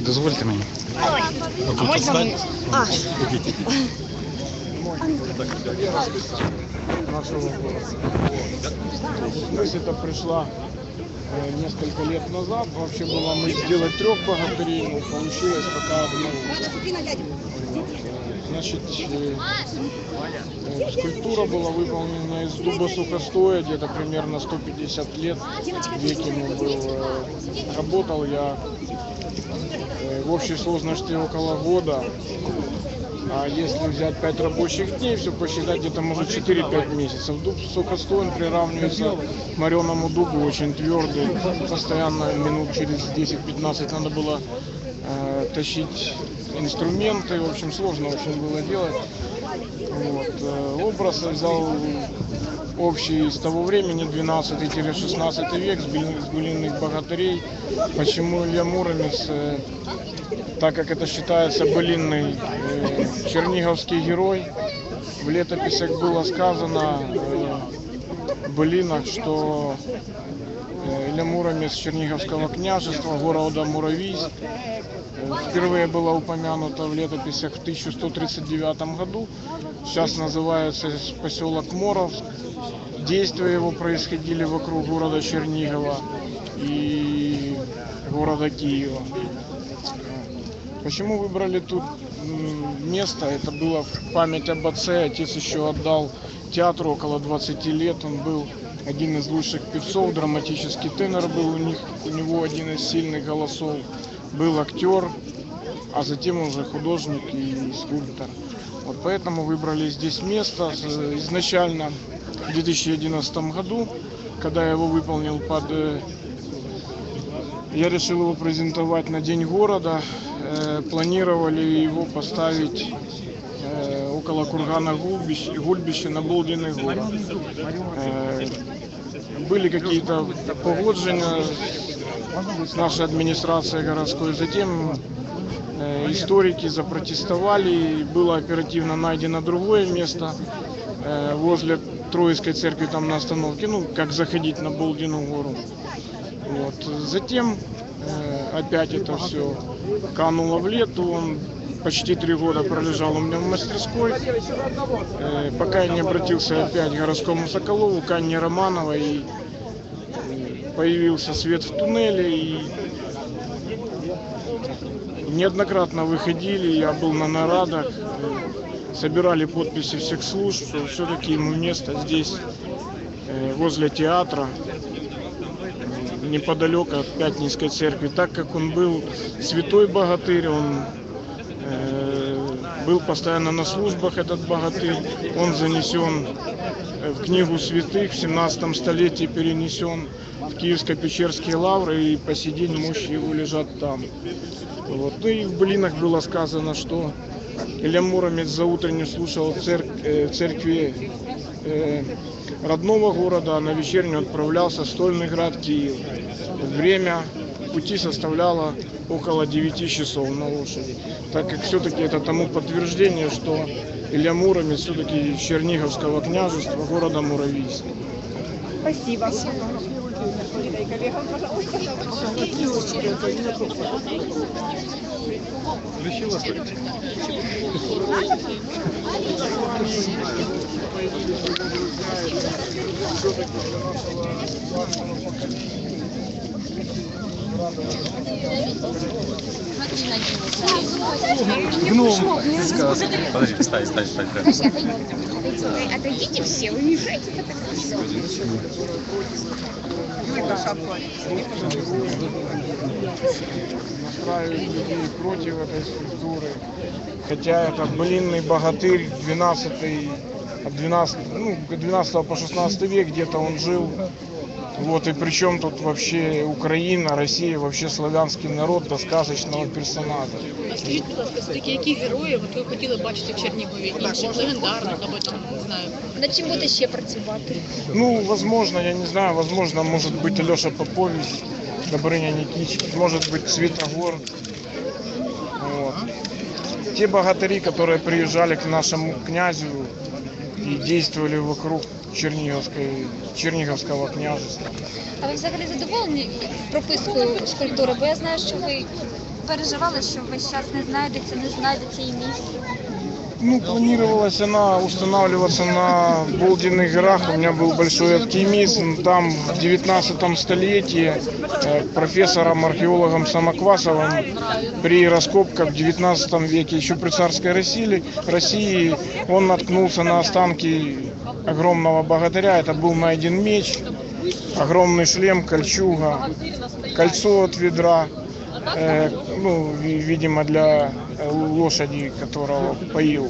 Дозвольте мені. А можна мені? А, нашего города. Мысль это пришла э, Несколько лет назад. Вообще было мы сделать трех богатырей, но получилось пока одного. Значит, э, э, скульптура была выполнена из дуба сухостоя, где-то примерно 150 лет век ему был. э, Работал я в общей сложности около года. А если взять 5 рабочих дней, все посчитать, где-то может 4-5 месяцев. Дуб сухостоен приравнивается к мореному дубу, очень твердый. Постоянно минут через 10-15 надо было э, тащить инструменты. В общем, сложно очень было делать. Вот. э, Образ я взял общий из того времени, 12-16 век, с былин- с былинных богатырей. Почему Илья Муромец? э, так как это считается былинный э, черниговский герой. В летописях было сказано э, в былинах, что Илья Муромец Черниговского княжества, города Муравийск, э, впервые было упомянуто в летописях в 1139 году. Сейчас называется поселок Моровск. Действия его происходили вокруг города Чернигова и города Киева. Почему выбрали тут место? Это было в память об отце. Отец еще отдал театру около 20 лет. Он был один из лучших певцов, драматический тенор был у них, у него один из сильных голосов. Был актер, а затем уже художник и скульптор. Вот поэтому выбрали здесь место. Изначально в 2011 году, когда я его выполнил под э, я решил его презентовать на День города. Э, Планировали его поставить э, около кургана Гульбищ, Гульбища на Болдиный город. Были какие-то погоджения с нашей администрацией городской. Затем историки запротестовали, и было оперативно найдено другое место возле Троицкой церкви, там на остановке, ну, как заходить на Болдину гору. Вот. Затем э, опять это все кануло в лету. Он почти три года пролежал у меня в мастерской, э, пока я не обратился опять к городскому Соколову, к Анне Романовой. И появился свет в туннеле, и неоднократно выходили, я был на нарадах, собирали подписи всех служб, что все-таки ему место здесь, э, возле театра, неподалеку от Пятницкой церкви, так как он был святой богатырь, он э, был постоянно на службах, этот богатырь, он занесен э, в книгу святых, в 17 столетии перенесен в Киевско-Печерские лавры, и по сей день мощи его лежат там. Вот. Ну и в былинах было сказано, что Илья Муромец за утреннюю слушал в церк- э, в церкви э, родного города, а на вечернюю отправлялся в Стольный град Киев. Время пути составляло около 9 часов на лошади. Так как все-таки это тому подтверждение, что Илья Муромец все-таки из Черниговского княжества, города Муравийска. спасибо. Включила что ли? Гном. Подожди, встань, встань, встань. Отойдите все, вы мешаете фотографировать. настраивать людей против этой скульптуры. Хотя это блинный богатырь 12 от 12, ну, 12 по 16 век где-то он жил. Вот и причем тут вообще Украина, Россия, вообще славянский народ до сказочного персонажа. А скажіть, будь ласка, все-таки які герої от ви хотіли бачити в Чернігові? Інших легендарних або там, не знаю. Над чим буде ще працювати? Ну, возможно, я не знаю, возможно, может быть Алеша Попович, Добрыня Никитич, может быть Светогор. Вот. Вот. Те богатыри, которые приезжали к нашему князю и действовали вокруг Черниговской, Черниговского княжества. А ви взагалі задоволені пропискою скульптури? Бо я знаю, що ви переживали, що весь час не знайдеться, не знайдеться її місце. Ну, планировалась она устанавливаться на Болдиных горах. У меня был большой оптимизм. Там в 19 столетии э, профессором, археологом Самоквасовым при раскопках в 19 веке, еще при царской России, России, он наткнулся на останки огромного богатыря. Это был найден меч, огромный шлем, кольчуга, кольцо от ведра. Э, ну, ви- видимо, для э, лошади, которого поил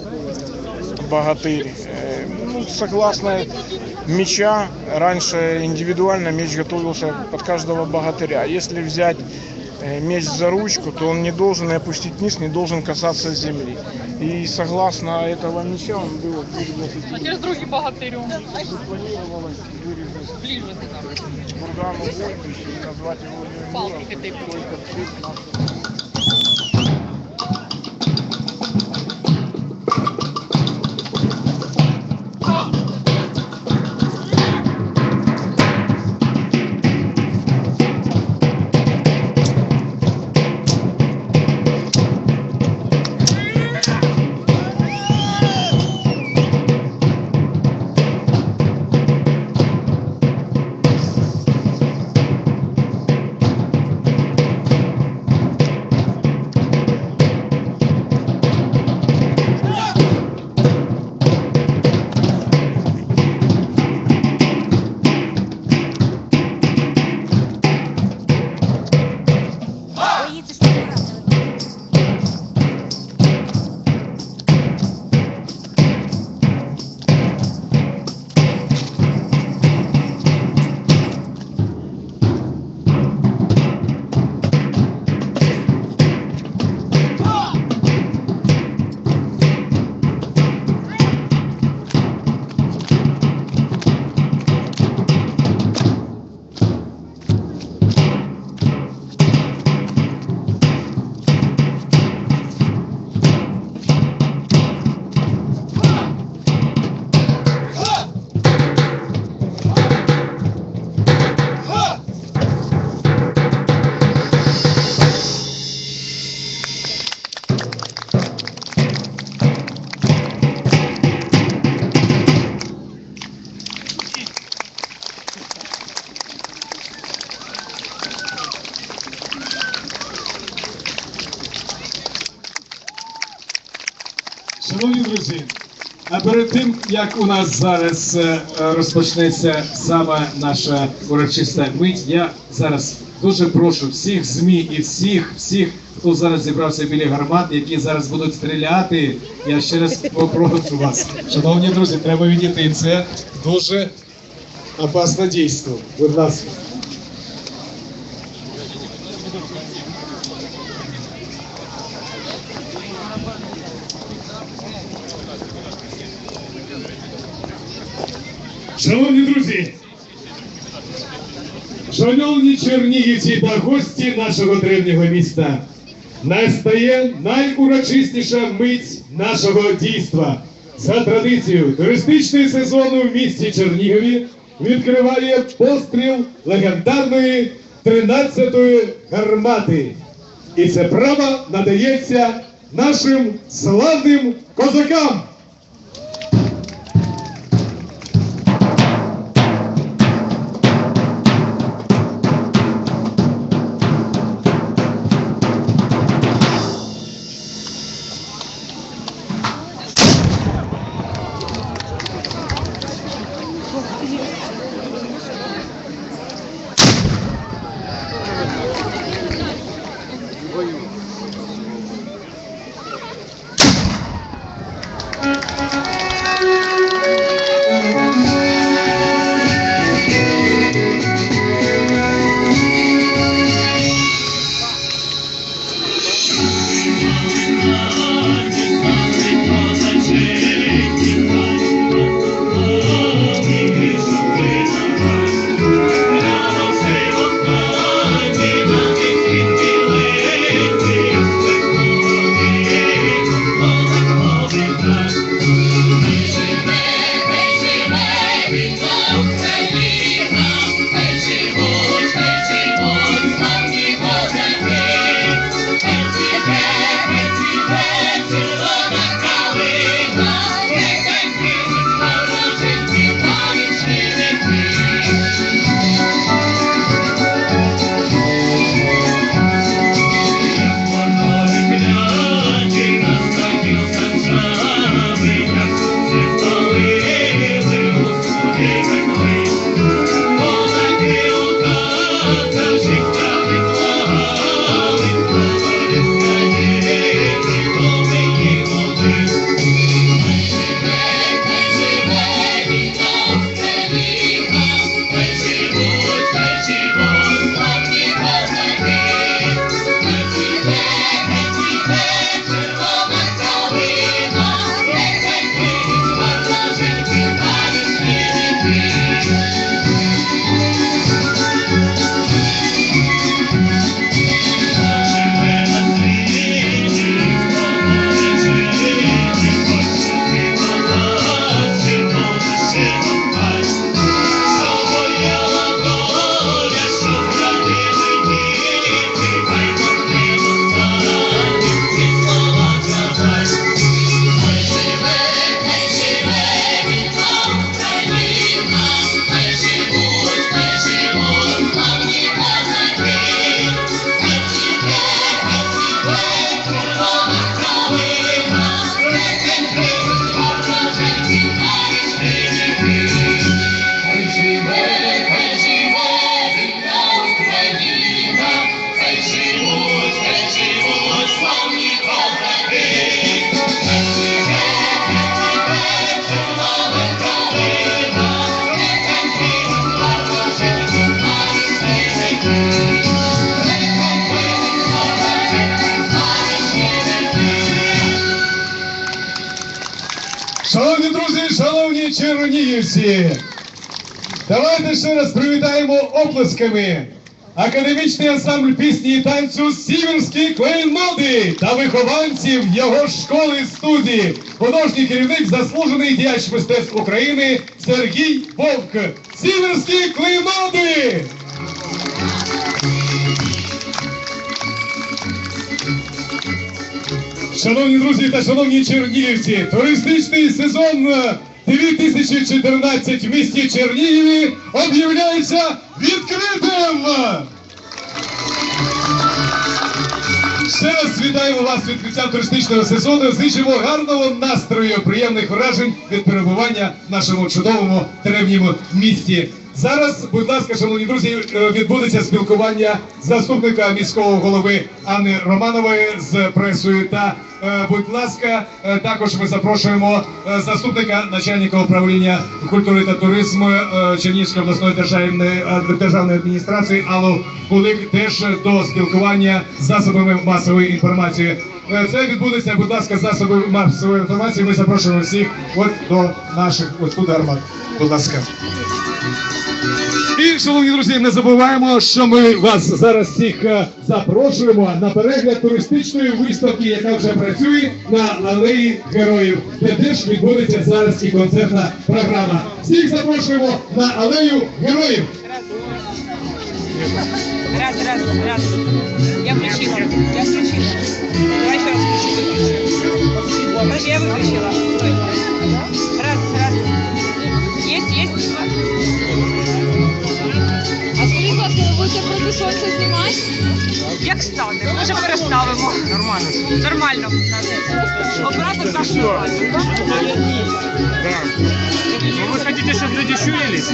богатырь. Э, ну, согласно меча, раньше индивидуально меч готовился под каждого богатыря. Если взять э, меч за ручку, то он не должен и опустить вниз, не должен касаться земли. И согласно этого меча он был вырезать. А через другий богатирю. Планировалось вырезать Бургану Вольфовича и назвать его Палки Леонидом. Шановні друзі, а перед тим як у нас зараз е, розпочнеться саме наша урочиста мить, я зараз дуже прошу всіх ЗМІ і всіх, всіх, хто зараз зібрався біля гармат, які зараз будуть стріляти. Я ще раз попрошу вас. Шановні друзі, треба відійти. Це дуже опасне дійство. Будь ласка. Шановні друзі, шановні чернігівці та гості нашого древнього міста, настає найурочистіша мить нашого дійства. За традицією туристичний сезон у місті Чернігові відкриває постріл легендарної 13-ї гармати. І це право надається нашим славним козакам. Ще раз привітаємо оплесками академічний ансамбль пісні і танцю Сіверський клейноди та вихованців його школи студії. Художній керівник, заслужений діяч мистецтв України Сергій Вовк. Сіверські клейноди! Шановні друзі та шановні чернігівці, туристичний сезон 2014 в місті Чернігіві об'являється відкритим! Ще раз вітаємо вас з відкриттям туристичного сезону. Зичимо гарного настрою, приємних вражень від перебування в нашому чудовому древньому місті. Зараз, будь ласка, шановні друзі, е, відбудеться спілкування заступника міського голови Анни Романової з пресою. Та, будь ласка, е, також ми запрошуємо е, заступника начальника управління культури та туризму е, Чернігівської обласної державної е, державної адміністрації Аллу Кулик теж до спілкування з засобами масової інформації. Е, Це відбудеться, будь ласка, засоби масової інформації. Ми запрошуємо всіх от до наших ось туди армат. Будь ласка. І, шановні друзі, не забуваємо, що ми вас зараз всіх е, запрошуємо на перегляд туристичної виставки, яка вже працює на алеї героїв, де теж відбудеться зараз і концертна програма. Всіх запрошуємо на алею героїв. Раз, раз, раз. Я включила. Я включила. Давай еще раз включу. Подожди, я выключила. будете проти сонця знімати? Як стане? Може переставимо. Нормально. Нормально. Оператор наш нормально. А вы хотите, чтобы люди щурились?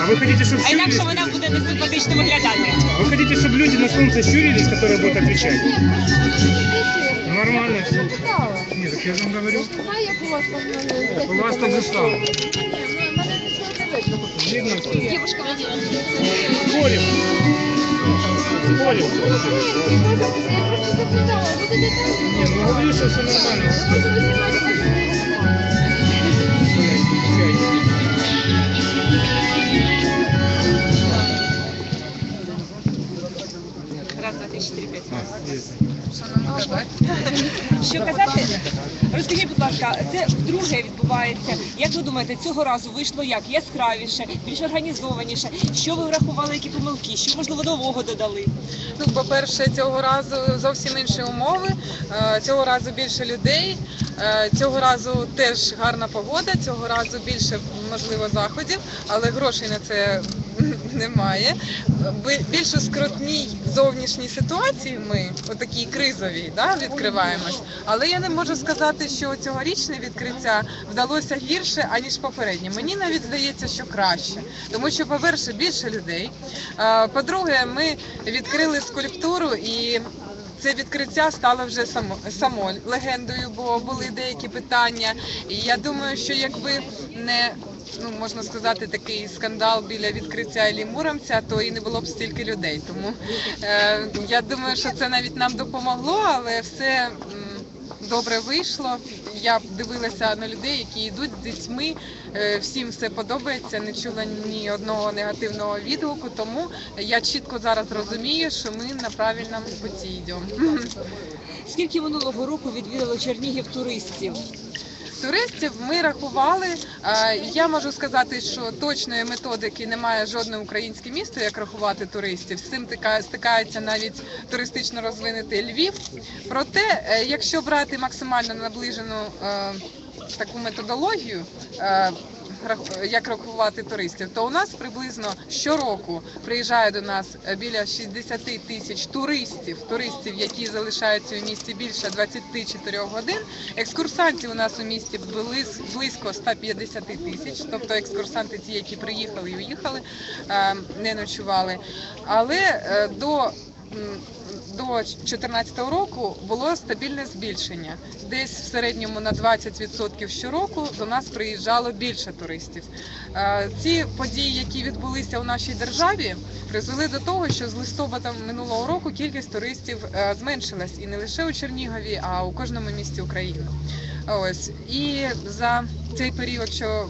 А вы хотите, чтобы А щурились? інакше вона буде несимпатично виглядати. Вы хотите, чтобы люди на солнце щурились, которые будут отвечать? Нормально все. Нет, так я же вам говорю. А як у вас там У вас так же стало. Дівушка, Спорим. Спорим. Не, ну говорю, что все нормально. Раз, два, три, чотири, п'ять. Що казати? Розкажіть, будь ласка, це вдруге відбувається. Як ви думаєте, цього разу вийшло як? Яскравіше, більш організованіше? Що ви врахували, які помилки? Що можливо нового додали? Ну, по-перше, цього разу зовсім інші умови. е, Цього разу більше людей. е, Цього разу теж гарна погода. Цього разу більше можливо заходів, але грошей на це немає. Би- Більш скрутній зовнішній ситуації ми, отакій кризовій, да, відкриваємось. Але я не можу сказати, що цьогорічне відкриття вдалося гірше, аніж попереднє. Мені навіть здається, що краще. Тому що, по-перше, більше людей. По-друге, ми відкрили скульптуру і. Це відкриття стало вже само, само легендою, бо були деякі питання. І я думаю, що якби не ну можна сказати, такий скандал біля відкриття Іллі Муромця, то і не було б стільки людей. Тому е, я думаю, що це навіть нам допомогло, але все добре вийшло. Я дивилася на людей, які йдуть з дітьми. е, Всім все подобається, не чула ні одного негативного відгуку. Тому я чітко зараз розумію, що ми на правильному путі йдемо. Скільки минулого року відвідало Чернігів туристів? Туристів ми рахували. Е, Я можу сказати, що точної методики немає жодне українське місто, як рахувати туристів. З цим стикається навіть туристично розвинений Львів. Проте, е, якщо брати максимально наближену е, таку методологію. Як рахувати туристів, то у нас приблизно щороку приїжджає до нас е, біля 60 тисяч туристів, туристів, які залишаються у місті більше 24 годин. Екскурсантів у нас у місті близ- близько 150 тисяч, тобто екскурсанти ті, які приїхали і уїхали, е, не ночували. Але е, до до 2014 року було стабільне збільшення. Десь в середньому на 20% щороку до нас приїжджало більше туристів. Е, Ці події, які відбулися у нашій державі, призвели до того, що з листопада минулого року кількість туристів е, зменшилась і не лише у Чернігові, а у кожному місті України. Ось і за цей період, що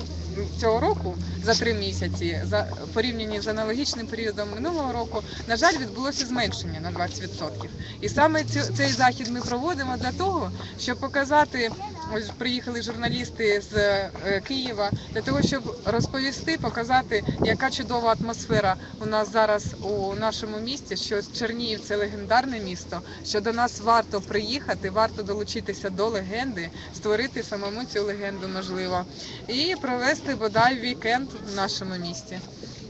цього року за три місяці, за порівняні з аналогічним періодом минулого року, на жаль, відбулося зменшення на 20%. І саме цей захід ми проводимо для того, щоб показати. Ось приїхали журналісти з е, Києва для того, щоб розповісти, показати, яка чудова атмосфера у нас зараз у нашому місті. Що Чернігів це легендарне місто. Що до нас варто приїхати, варто долучитися до легенди, створити самому цю легенду можливо, і провести бодай вікенд в нашому місті.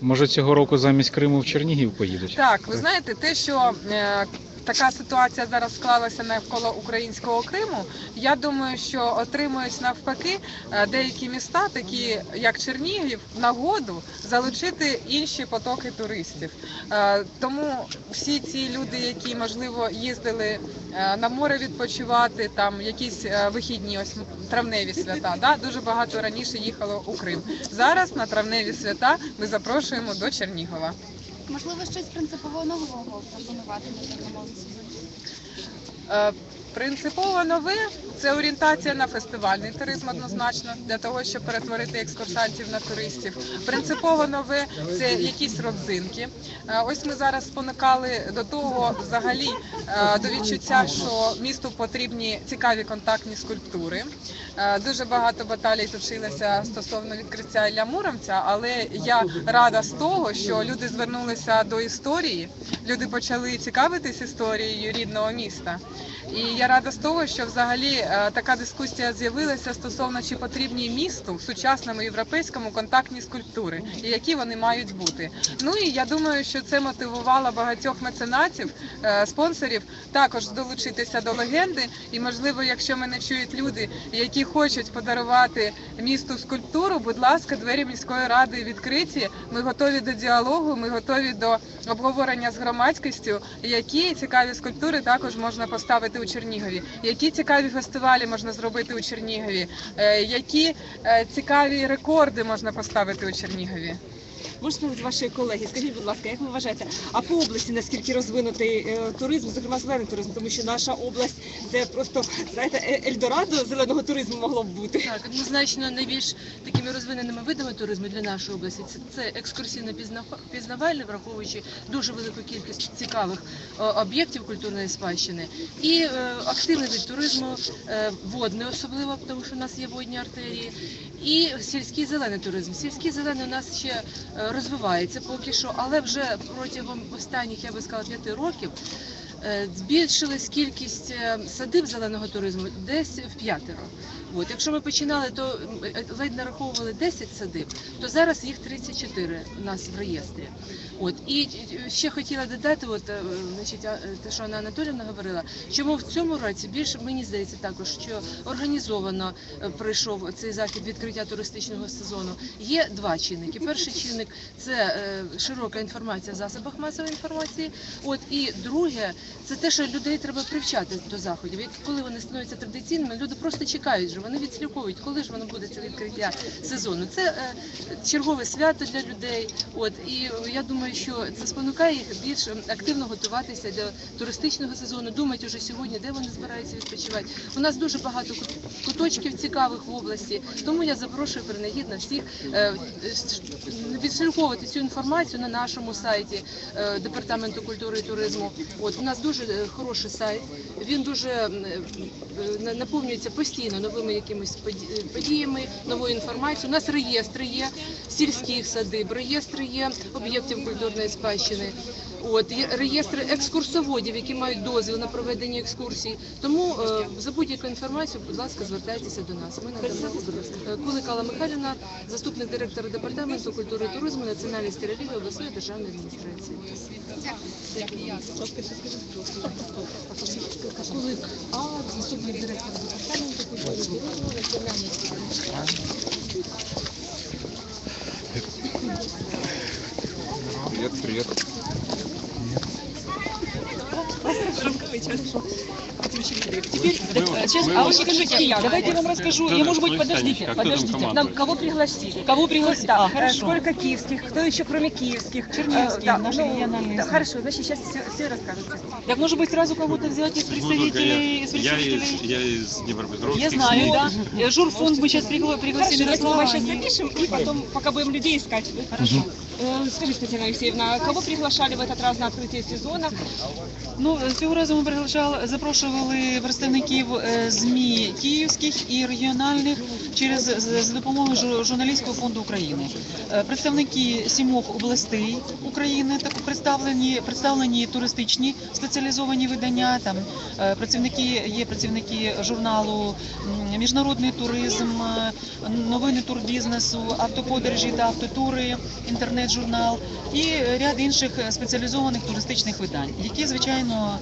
Може цього року замість Криму в Чернігів поїдуть? Так, ви знаєте, те, що е, така ситуація зараз склалася навколо українського Криму, я думаю, що отримують навпаки е, деякі міста, такі як Чернігів, нагоду залучити інші потоки туристів. Е, тому всі ці люди, які можливо їздили е, на море відпочивати, там якісь вихідні, ось травневі свята, да, дуже багато раніше їхало у Крим. Зараз на травневі свята ми запрошуємо до Чернігова. Можливо, щось принципово нового пропонувати на цьому сезоні? Принципово нове це орієнтація на фестивальний туризм однозначно для того, щоб перетворити екскурсантів на туристів. Принципово нове це якісь родзинки. Е, Ось ми зараз спонукали до того, взагалі е, до відчуття, що місту потрібні цікаві контактні скульптури. Е, Дуже багато баталій точилося стосовно відкриття Ілля Муромця, але я рада з того, що люди звернулися до історії, люди почали цікавитись історією рідного міста. І я рада з того, що взагалі е, така дискусія з'явилася стосовно чи потрібні місту сучасному європейському контактні скульптури і які вони мають бути. Ну і я думаю, що це мотивувало багатьох меценатів, е, спонсорів також долучитися до легенди. І можливо, якщо мене чують люди, які хочуть подарувати місту скульптуру, будь ласка, двері міської ради відкриті. Ми готові до діалогу, ми готові до обговорення з громадськістю, які цікаві скульптури також можна поставити у Чернігові, які цікаві фестивалі можна зробити у Чернігові, е, які е, цікаві рекорди можна поставити у Чернігові. Можна сказати, ваші колеги, скажіть, будь ласка, як ви вважаєте, а по області наскільки розвинутий е, туризм, зокрема зелений туризм, тому що наша область це просто знаєте, е- Ельдорадо зеленого туризму могло б бути. Так, однозначно найбільш такими розвиненими видами туризму для нашої області це, екскурсійно пізнавальне, враховуючи дуже велику кількість цікавих е, об'єктів культурної спадщини, і активний вид туризму, водний особливо, тому що у нас є водні артерії, і сільський зелений туризм. Сільський зелений у нас ще розвивається поки що, але вже протягом останніх, я би сказала, п'яти років. е, Збільшилась кількість е, садиб зеленого туризму десь в п'ятеро. От, якщо ми починали, то е, ледь нараховували 10 садиб, то зараз їх 34 у нас в реєстрі. От і е, ще хотіла додати, от е, значить, е, те, що Анна Анатолівна говорила, чому в цьому році більше мені здається також, що організовано е, пройшов цей захід відкриття туристичного сезону. Є два чинники. Перший чинник це е, широка інформація в засобах масової інформації. От і друге, це те, що людей треба привчати до заходів. Коли вони становляться традиційними, люди просто чекають вже, вони відслідковують, коли ж воно буде це відкриття сезону. Це е, чергове свято для людей. От і я думаю, що це спонукає їх більш активно готуватися до туристичного сезону. Думати вже сьогодні, де вони збираються відпочивати. У нас дуже багато куточків цікавих в області, тому я запрошую принагідно всіх е, відслідковувати цю інформацію на нашому сайті е, департаменту культури і туризму. От у нас дуже хороший сайт. Він дуже наповнюється постійно новими якимись подіями, новою інформацією. У нас реєстри є сільських садиб, реєстри є об'єктів культурної спадщини. От є реєстри екскурсоводів, які мають дозвіл на проведення екскурсій. Тому е, за будь-яку інформацію, будь ласка, звертайтеся до нас. Ми надамо Е, Куликала Михайлівна, заступник директора департаменту культури і туризму національності і обласної державної адміністрації. Кулик, а заступник директора департаменту культури і туризму національної Привет, привет. Ранковий час. Потім ще буде Теперь, так, сейчас, а вот скажите, давайте я вам расскажу. Я, может быть, подождите, подождите. Нам кого пригласили? Кого пригласили? Да, хорошо. Сколько киевских? Кто еще кроме киевских? Чернигівські, да, наши ну, региональные. да, Хорошо, значит, сейчас все, все расскажете. Так может быть сразу кого-то взять из представителей, из Я представителей? из, я из Днепропетровска. Я знаю, да. Э, Журфонд мы сейчас пригласили Хорошо, давайте мы Ярослава. сейчас они- запишем и потом, пока будем людей искать. Хорошо. Э, Скажите, Татьяна Алексеевна, кого приглашали в этот раз на открытие сезона? Ну, цього разу ми приглашали, запрошували представників е, ЗМІ київських і регіональних через з, з допомогою журналістського фонду України. Е, Представники сімох областей України так представлені, представлені туристичні спеціалізовані видання. Там е, працівники є працівники журналу Міжнародний туризм, е, новини турбізнесу, автоподорожі та автотури, інтернет-журнал і ряд інших спеціалізованих туристичних видань, які звичайно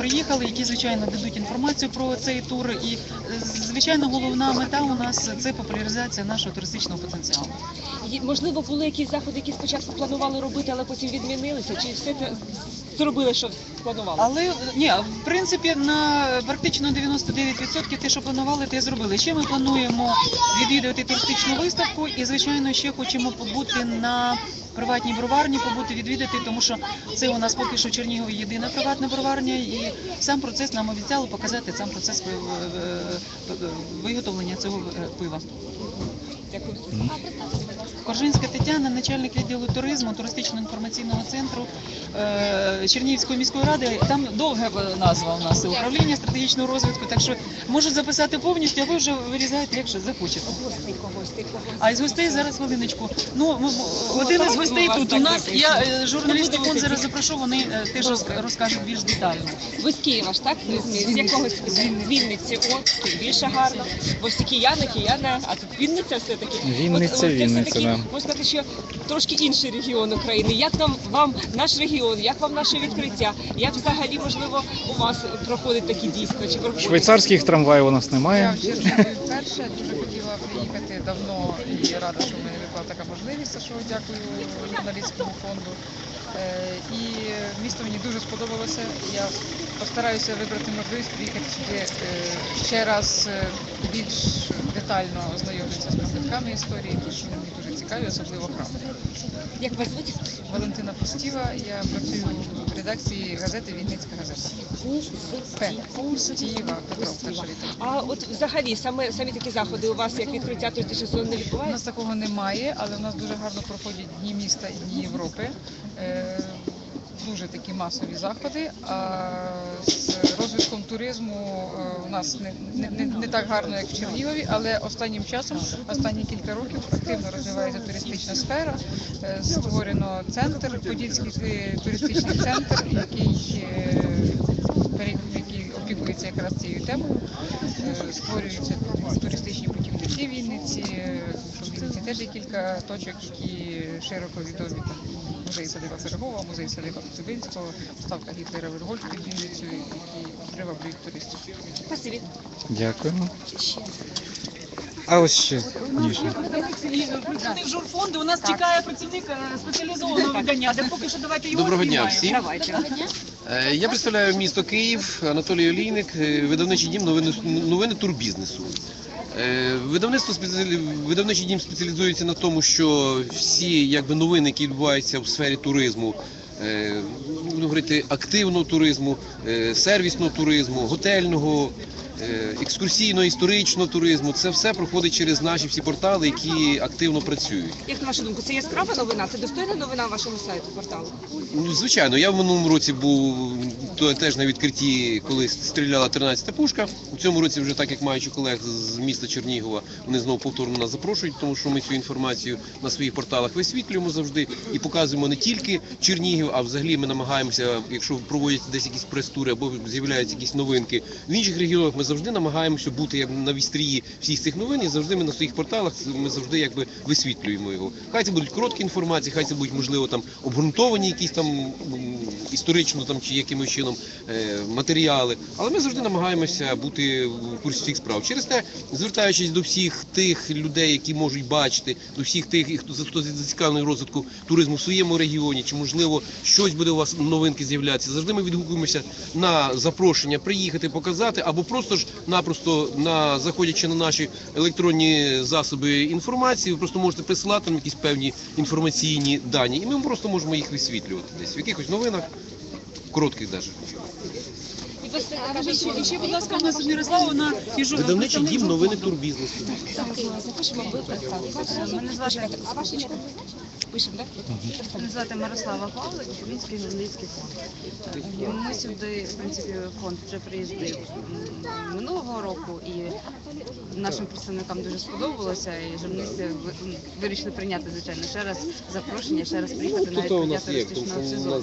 приїхали, які звичайно дадуть інформацію про цей тур. І звичайно, головна мета у нас це популяризація нашого туристичного потенціалу. Є- Можливо, були якісь заходи, які спочатку планували робити, але потім відмінилися? Чи все це зробили, що планували? Але ні, в принципі, на практично 99% те, що планували, те зробили. Ще ми плануємо відвідувати туристичну виставку, і звичайно, ще хочемо побути на приватній броварні, побути відвідати, тому що це у нас поки що в Чернігові єдина приватна броварня, і сам процес нам обіцяли показати сам процес виготовлення цього е, пива. Дякую. Коржинська Тетяна, начальник відділу туризму, туристично-інформаційного центру е, Чернігівської міської ради. Там довга назва у нас управління стратегічного розвитку, так що можу записати повністю, а ви вже вирізаєте, якщо захочете. Гостей когось, ти когось. А із гостей зараз хвилиночку. Ну, м- м- один із гостей тут. У нас я е, журналістський Ну, зараз запрошу, вони е, теж роз- розкажуть більш детально. Ви з Києва ж, так? З, з якогось з Вінниці. О, тут більше гарно. Бо всі кияни, кияни, а тут Вінниця все-таки. Вінниця, От, от, це Вінниця, да. Можна сказати, що трошки інший регіон України. Як нам вам наш регіон, як вам наше відкриття? Як взагалі, можливо, у вас проходить такі дійства? Чи проходять? Швейцарських трамваїв у нас Я немає. в Чернігові вперше дуже хотіла приїхати давно і рада, що в мене випала така можливість, що дякую журналістському фонду. Е, І місто мені дуже сподобалося. Я постараюся вибрати можливість приїхати сюди е, ще раз е, більш детально ознайомитися з пам'ятками історії, тому що вони мені дуже цікаві, особливо храм. Як вас звуть? Валентина Пустіва, я працюю в редакції газети Вінницька газета. П. Пустіва, Петро, перша літера. А от взагалі саме самі такі заходи у вас як відкриття туристичного сезону не У нас відбувається? такого немає, але у нас дуже гарно проходять дні міста і дні Європи. Е, Дуже такі масові заходи. А з розвитком туризму е, у нас не, не, не, так гарно, як в Чернігові, але останнім часом, останні кілька років, активно розвивається туристична сфера. Е, Створено центр, Подільський е, туристичний центр, який, який опікується якраз цією темою. Створюються туристичні путівники Вінниці. Вінниці теж є кілька точок, які широко відомі. Там музей садиба Пирогова, музей садиба Коцюбинського, ставка Гітлера Вергольф під Вінницею, які приваблюють туристів. Спасибі. Дякуємо. А ось ще ніжні. Працівник журфонду у нас чекає працівник е, спеціалізованого видання, де поки що давайте його Доброго дня знімаємо. всім. Давайте. Е, Я представляю місто Київ, Анатолій Олійник, е, видавничий дім новини, новини турбізнесу. Е, Видавництво видавничий дім спеціалізується на тому, що всі якби новини, які відбуваються в сфері туризму, е, говорити активного туризму, е, сервісного туризму, готельного, екскурсійно-історичного туризму, це все проходить через наші всі портали, які активно працюють. Як на вашу думку, це яскрава новина? Це достойна новина вашого сайту, порталу? Ну, звичайно, я в минулому році був то теж на відкритті, коли стріляла 13-та пушка. У цьому році, вже так як маючи колег з міста Чернігова, вони знову повторно нас запрошують, тому що ми цю інформацію на своїх порталах висвітлюємо завжди і показуємо не тільки Чернігів, а взагалі ми намагаємося, якщо проводяться десь якісь прес-тури або з'являються якісь новинки в інших регіонах, ми завжди намагаємося бути як на вістрії всіх цих новин, і завжди ми на своїх порталах ми завжди якби висвітлюємо його. Хай це будуть короткі інформації, хай це будуть можливо там обґрунтовані якісь там історично там чи якимось чином е, матеріали. Але ми завжди намагаємося бути в курсі всіх справ. Через те, звертаючись до всіх тих людей, які можуть бачити, до всіх тих, хто хто зацікавлений розвитку туризму в своєму регіоні, чи можливо щось буде у вас новинки з'являтися. Завжди ми відгукуємося на запрошення приїхати, показати, або просто ж напросто на заходячи на наші електронні засоби інформації, ви просто можете присилати нам якісь певні інформаційні дані, і ми просто можемо їх висвітлювати десь в якихось новинах, коротких навіть. І ви Скажіть, ще, ще, будь ласка, у нас Мирославовна і Видавничий дім новини турбізнесу. Мене звати а ваше ім'я? Пишемо, так? Мене звати Мирослава Павлик, Український журналістський фонд. Ми сюди, в принципі, фонд вже приїздив минулого року, і нашим представникам дуже сподобалося, і журналісти ви- вирішили прийняти, звичайно, ще раз запрошення, ще раз приїхати навіть що туристичного сезону.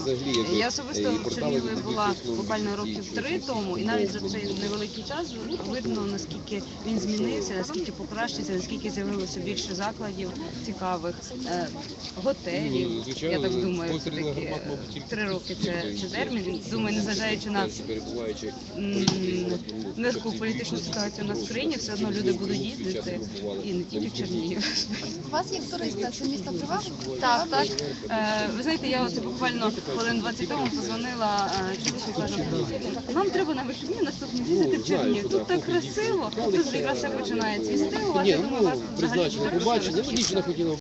Я особисто е, в Чернігові була буквально років три тому, і навіть за цей невеликий час видно, наскільки він змінився, наскільки покращився, наскільки з'явилося більше закладів цікавих, е, готелів. Ну, звичайно, Я так думаю, все-таки громад, мабуть, тільки три роки це, це термін. Думаю, незважаючи на низьку політичну ситуацію у нас в країні, все одно люди будуть їздити і не тільки в Чернігів. У вас як туриста, це місто привабливе? Так, так. Е, ви знаєте, я от буквально хвилин 20 тому позвонила е, чоловіку і кажу, нам треба на вихідні наступні їздити в Чернігів. Тут так красиво, тут якраз все починає цвісти. У вас, я думаю, ну, вас взагалі побачення, ну, дівчина хотіла